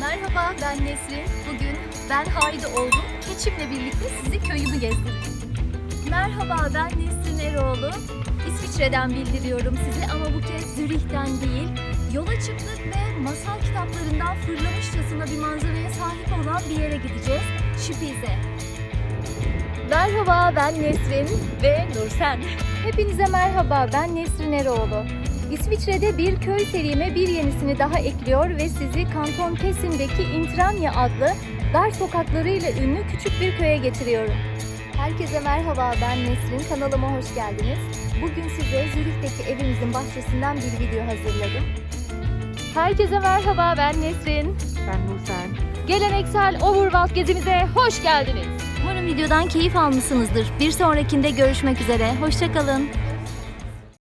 Merhaba ben Nesrin. Bugün ben Haydi oldum. Keçimle birlikte sizi köyümü gezdireceğim. Merhaba ben Nesrin Eroğlu. İsviçre'den bildiriyorum sizi ama bu kez Zürih'ten değil. Yola çıktık ve masal kitaplarından fırlamışçasına bir manzaraya sahip olan bir yere gideceğiz. Şipize. Merhaba ben Nesrin ve Nursen. Hepinize merhaba ben Nesrin Eroğlu. İsviçre'de bir köy serime bir yenisini daha ekliyor ve sizi Kanton Tessin'deki Intranya adlı dar sokaklarıyla ünlü küçük bir köye getiriyorum. Herkese merhaba ben Nesrin kanalıma hoş geldiniz. Bugün size Zürih'teki evimizin bahçesinden bir video hazırladım. Herkese merhaba ben Nesrin. Ben Nursen. Geleneksel Overwalt gezimize hoş geldiniz. Videodan keyif almışsınızdır. Bir sonrakinde görüşmek üzere. Hoşçakalın.